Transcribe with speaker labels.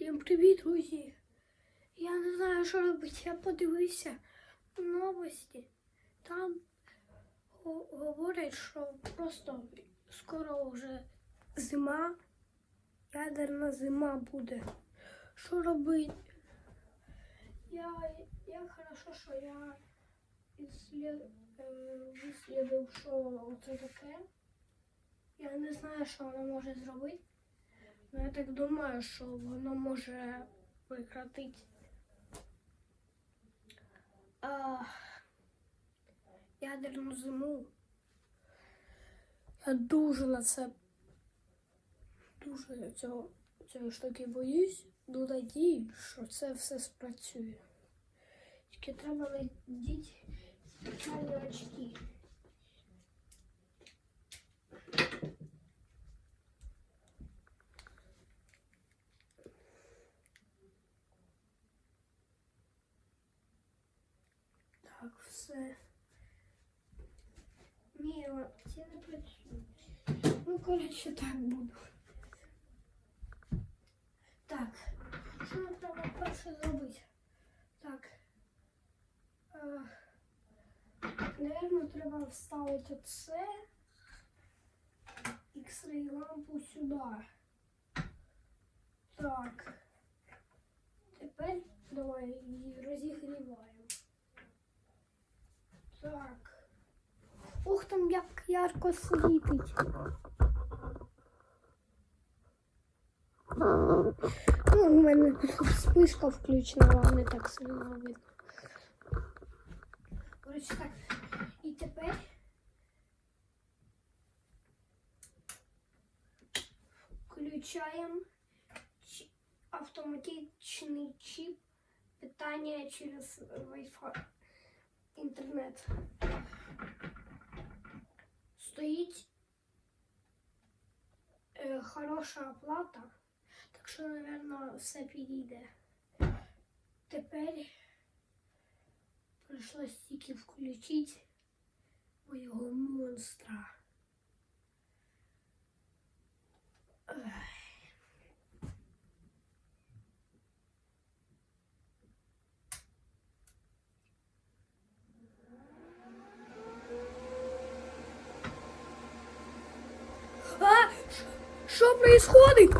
Speaker 1: Всім привіт, друзі! Я не знаю, що робити. Я подивився новості. Там говорять, що просто скоро вже зима, ядерна зима буде. Що робити? Я, я хорошо, що я е, вислідив, що це таке. Я не знаю, що воно може зробити. Ну, я так думаю, що воно може прекратити. А, ядерну зиму. Я дуже на це дуже цього, цієї штуки боюсь. Ну, надію, що це все спрацює. Тільки треба надіти спеціальні очки. Так, все. Ні, це не працює. Ну, коротше, так буду. Так, що нам треба перше зробити? Так. Е, Наверно, треба вставити оце. X-ray лампу сюди. Так. Тепер давай її розігріваємо. Ух, там як ярко світить. Ну, у мене спишка включена, не так сильно видно. Коротше, так. І тепер включаємо автоматичний чіп питання через Wi-Fi інтернет. Стоїть е, хороша оплата, так що, мабуть, все підійде. Тепер прийшлось тільки включити моєго монстра. Що происходит?